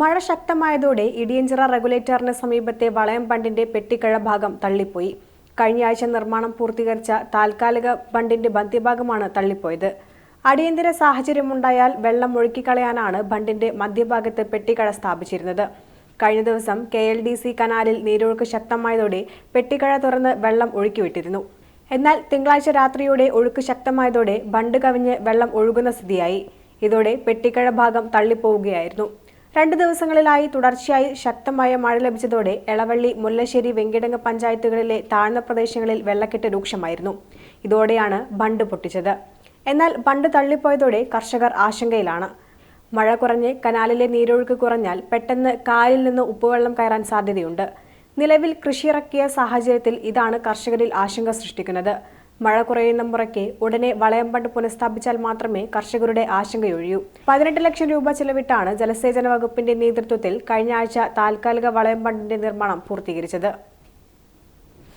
മഴ ശക്തമായതോടെ ഇടിയഞ്ചിറ റെഗുലേറ്ററിന് സമീപത്തെ വളയം ബണ്ടിന്റെ പെട്ടിക്കഴ ഭാഗം തള്ളിപ്പോയി. കഴിഞ്ഞയാഴ്ച നിർമ്മാണം പൂർത്തീകരിച്ച താൽക്കാലിക ബണ്ടിന്റെ മധ്യഭാഗമാണ് തള്ളിപ്പോയത്. അടിയന്തര സാഹചര്യമുണ്ടായാൽ വെള്ളം ഒഴുക്കിക്കളയാനാണ് ബണ്ടിന്റെ മധ്യഭാഗത്ത് പെട്ടിക്കഴ സ്ഥാപിച്ചിരുന്നത്. കഴിഞ്ഞ ദിവസം കെ എൽ ഡി സി കനാലിൽ നീരൊഴുക്ക് ശക്തമായതോടെ പെട്ടിക്കഴ തുറന്ന് വെള്ളം ഒഴുക്കിവിട്ടിരുന്നു. എന്നാൽ തിങ്കളാഴ്ച രാത്രിയോടെ ഒഴുക്ക് ശക്തമായതോടെ ബണ്ട് കവിഞ്ഞ് വെള്ളം ഒഴുകുന്ന സ്ഥിതിയായി. ഇതോടെ പെട്ടിക്കഴ ഭാഗം തള്ളിപ്പോവുകയായിരുന്നു. രണ്ട് ദിവസങ്ങളിലായി തുടർച്ചയായി ശക്തമായ മഴ ലഭിച്ചതോടെ എളവള്ളി മുല്ലശ്ശേരി വെങ്കിടങ്ങ് പഞ്ചായത്തുകളിലെ താഴ്ന്ന പ്രദേശങ്ങളിൽ വെള്ളക്കെട്ട് രൂക്ഷമായിരുന്നു. ഇതോടെയാണ് ബണ്ട് പൊട്ടിച്ചത്. എന്നാൽ ബണ്ട് തള്ളിപ്പോയതോടെ കർഷകർ ആശങ്കയിലാണ്. മഴ കുറഞ്ഞ് കനാലിലെ നീരൊഴുക്ക് കുറഞ്ഞാൽ പെട്ടെന്ന് കായലിൽ നിന്ന് ഉപ്പുവെള്ളം കയറാൻ സാധ്യതയുണ്ട്. നിലവിൽ കൃഷിയിറക്കിയ സാഹചര്യത്തിൽ ഇതാണ് കർഷകരിൽ ആശങ്ക സൃഷ്ടിക്കുന്നത്. മഴ കുറയുന്ന മുറയ്ക്ക് ഉടനെ വളയം പണ്ട് പുനഃസ്ഥാപിച്ചാൽ മാത്രമേ കർഷകരുടെ ആശങ്കയൊഴിയൂ. പതിനെട്ട് ലക്ഷം രൂപ ചെലവിട്ടാണ് ജലസേചന വകുപ്പിന്റെ നേതൃത്വത്തിൽ കഴിഞ്ഞ ആഴ്ച താൽക്കാലിക വളയം പണ്ടിന്റെ നിർമ്മാണം പൂർത്തീകരിച്ചത്.